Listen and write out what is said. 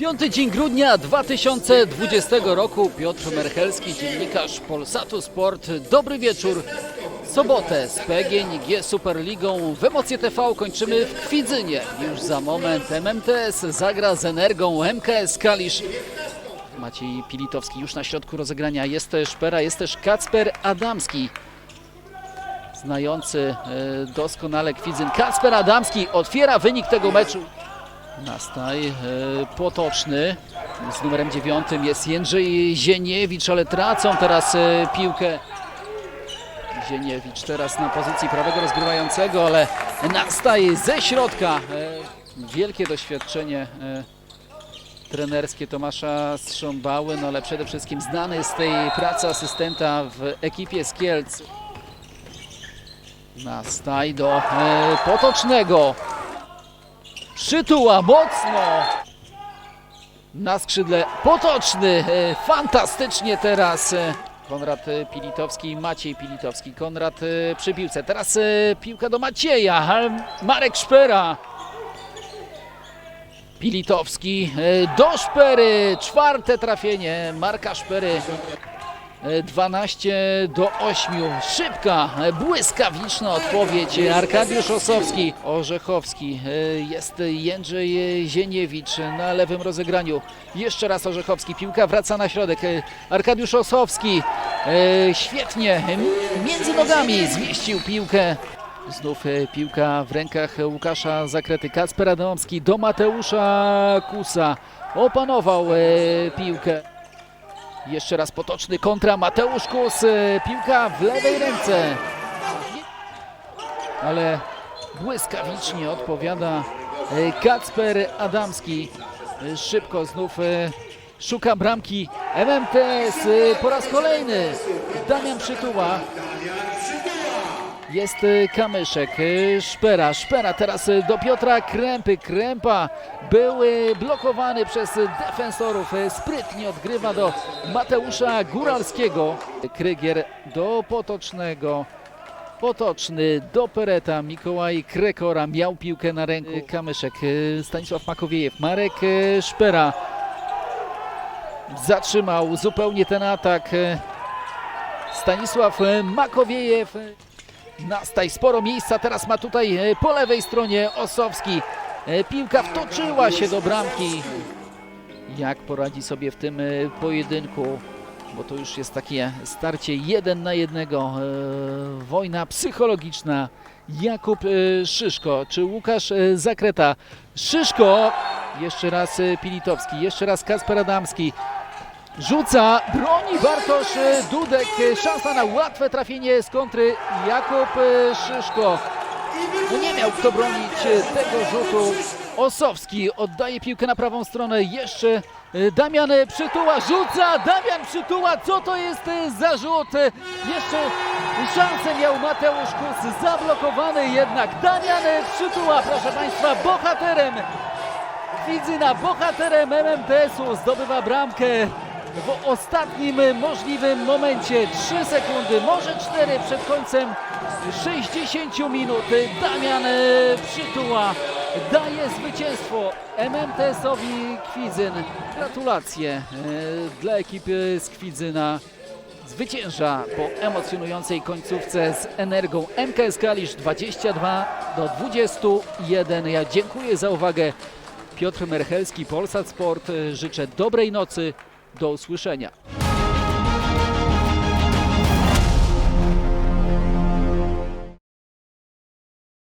Piąty dzień grudnia 2020 roku. Piotr Merchelski, dziennikarz Polsatu Sport. Dobry wieczór. Sobotę z PGNiG Superligą w Emocje TV kończymy w Kwidzynie. Już za moment MMTS zagra z Energią MKS Kalisz. Maciej Pilitowski już na środku rozegrania. Jest też Szpera, jest też Kacper Adamski. Znający e, doskonale Kwidzyn. Kacper Adamski otwiera wynik tego meczu. Nastaj e, potoczny. Z numerem dziewiątym jest Jędrzej Zieniewicz, ale tracą teraz e, piłkę. Zieniewicz teraz na pozycji prawego rozgrywającego, ale Nastaj ze środka. E, wielkie doświadczenie trenerskie Tomasza Strząbały, no ale przede wszystkim znany z tej pracy asystenta w ekipie z Kielc. Nastaj do potocznego. Przytuła mocno. Na skrzydle potoczny. e, Fantastycznie teraz. e, Konrad e, Pilitowski, Maciej Pilitowski. Konrad przy piłce. Teraz piłka do Macieja. Marek Szpera. Pilitowski do Szpery. Czwarte trafienie Marka Szpery. E, 12 do 8. Szybka, błyskawiczna odpowiedź. Arkadiusz Osowski, Orzechowski. e, Jest Jędrzej Zieniewicz na lewym rozegraniu. Jeszcze raz Orzechowski. Piłka wraca na środek. Arkadiusz Osowski. e, Świetnie między nogami zmieścił piłkę. Znów e, piłka w rękach Łukasza Zakrety. Kacper Adamski do Mateusza Kusa. Opanował piłkę. Jeszcze raz potoczny kontra Mateusz Kus. e, Piłka w lewej ręce. Ale błyskawicznie odpowiada e, Kacper Adamski. E, Szybko znów szuka bramki MMTS po raz kolejny. Damian Przytuła. Jest e, Kamyszek, e, Szpera, Szpera teraz e, do Piotra Krępy. Krępa był blokowany przez defensorów. Sprytnie odgrywa do Mateusza Góralskiego. Krygier do Potocznego. Potoczny do Pereta. Mikołaj Krekora miał piłkę na ręku. Kamyszek, Stanisław Makowiejew, Marek Szpera. Zatrzymał zupełnie ten atak. Stanisław Makowiejew. Nastaj sporo miejsca, teraz ma tutaj e, po lewej stronie Osowski. E, Piłka wtoczyła się do bramki. Jak poradzi sobie w tym e, pojedynku? Bo to już jest takie starcie jeden na jednego. Wojna psychologiczna. Jakub Szyszko czy Łukasz Zakreta. Szyszko, jeszcze raz Pilitowski, jeszcze raz Kasper Adamski. Rzuca, broni Bartosz Dudek. Szansa na łatwe trafienie z kontry Jakub Szyszko. No nie miał kto bronić tego rzutu. Osowski oddaje piłkę na prawą stronę. Jeszcze e, Damian Przytuła rzuca. Damian Przytuła, co to jest za rzut? Jeszcze szansę miał Mateusz Kus. Zablokowany jednak. Damian Przytuła, proszę Państwa, bohaterem Kwidzyna, bohaterem MMTS-u zdobywa bramkę w ostatnim możliwym momencie. 3 sekundy, może 4 przed końcem 60 minut. Damian e, Przytuła daje zwycięstwo MMTS-owi Kwidzyn. Gratulacje e, dla ekipy z Kwidzyna. Zwycięża po emocjonującej końcówce z Energią MKS Kalisz 22 do 21. Ja dziękuję za uwagę. Piotr Merchelski, Polsat Sport. Życzę dobrej nocy. Do usłyszenia.